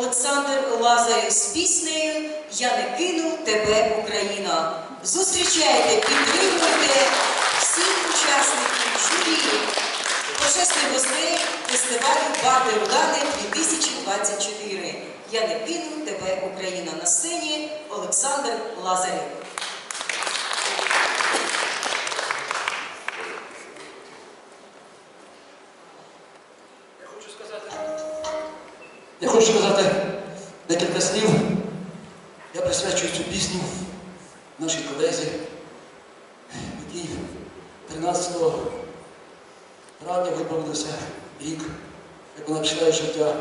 Олександр Лазарів з піснею Я не кину тебе, Україна. Зустрічайте, підтримуйте всіх учасників журі, почесних гостей фестивалю Барви Рудани 2024. Я не кину тебе, Україна. На сцені Олександр Лазарів. Я хочу сказати. Я хочу сказати декілька слів. Я присвячую цю пісню нашій колезі, якій 13 травня виповнився рік, як вона пішла життя.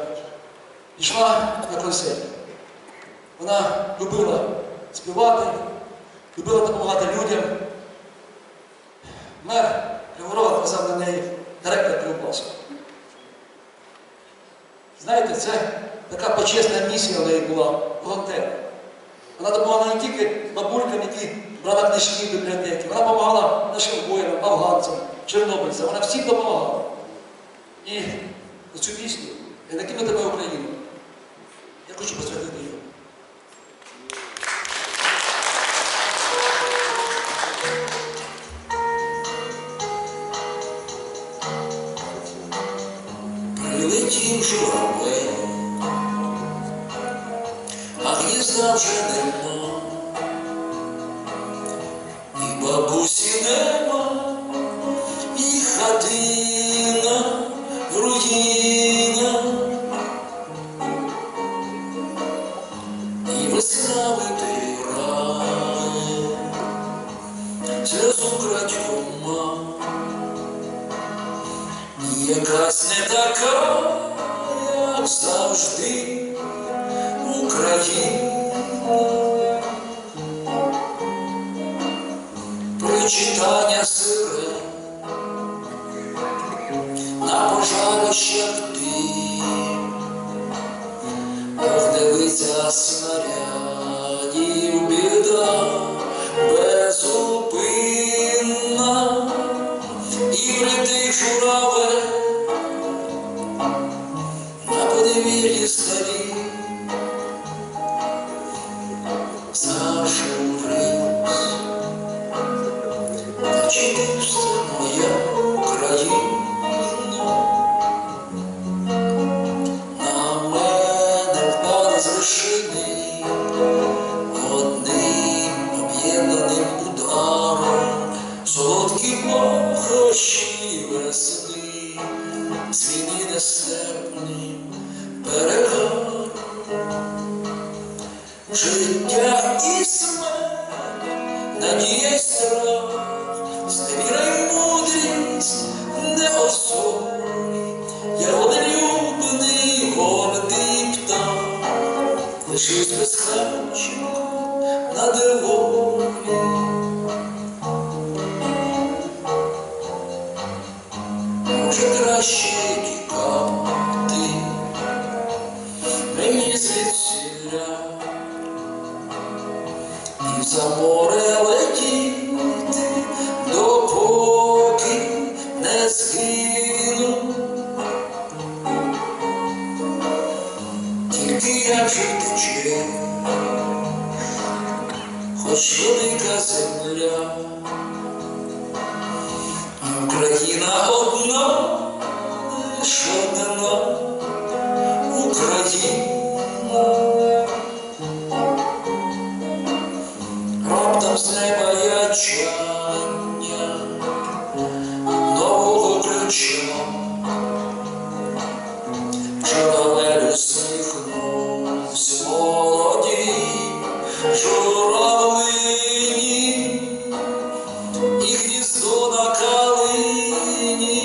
Пішла на концерт. Вона любила співати, любила допомагати людям. Мер Криворога казав на неї Знаєте, це така почесна місія в неї була волонтера. Вона допомагала не тільки бабулькам, які брали книжки в бібліотеки, вона допомагала нашим воїнам, афганцям, чорнобильцям, вона всім допомагала. І цю пісню я такими тебе Україну. Я хочу посвятити її. Журавель, а гнізда вже нема, і бабусі нема, завжди Україна. Причитання сире на пожарищах дим, Ох, дивиться снарядів біда безупинна і летить журавель подвір'ї старі. Зажурився, та чи моя Україна? На мене впала з вершини одним об'єднаним ударом солодкі похощі весни, свіни нестерпним надія страх, зневіра й мудрість не особі, я волелюбний гордий птах, лишився без хатчику на дивові. Може краще тікати мені звідсіля за море летіти, допоки не згину. Тільки як же тече, хоч велика земля. Україна одна неба я чання нового ключа. Журавель усміхнувся молоді. Журавлині і гніздо на калині.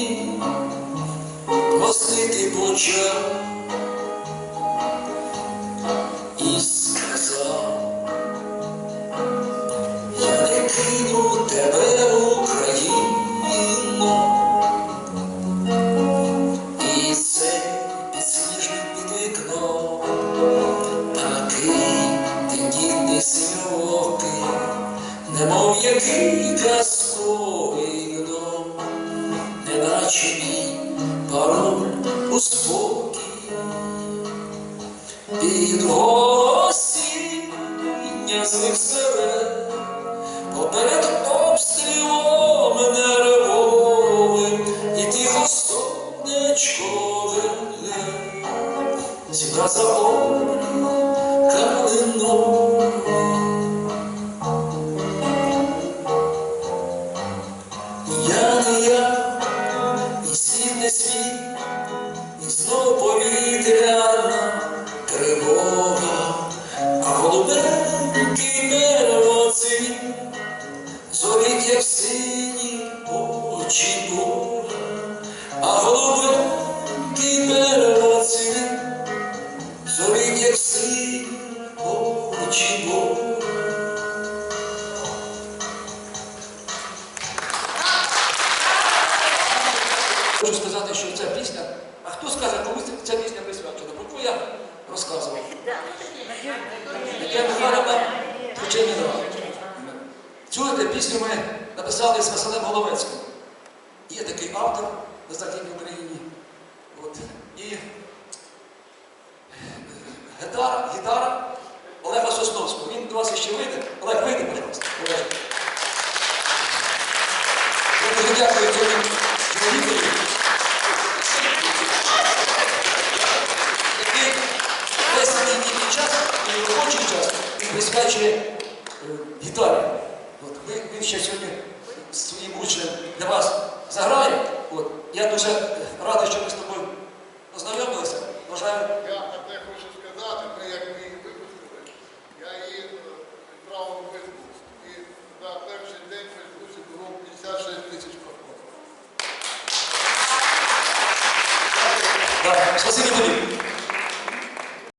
Гостити почав кину тебе, Україну, і цей підсніжник під вікном, такий тендітний синьокий, немов який казковий гном, неначе мій пароль у спокій. під голосіння злих không ước mong пісня, а хто скаже, кому ця- пісня присвячена? Про кого я розказував? Яке Михайловна Кучерніна. Цю пісню ми написали з Василем Головецьким. Є такий автор на Західній Україні. От. І е, гітара, гітара Олега Сосновського. Він до вас ще вийде. Олег, вийде, пожалуйста. Олег. Е, гітарі. От, ви, він ще сьогодні своїм учнем для вас заграє. От, я дуже радий, що ми з тобою познайомилися. Бажаю Я одне хочу сказати, ми як ми її випустили, я її е, відправив у Фейсбук. І на перший день в Фейсбуці було 56 тисяч проходів. Так, спасибі тобі.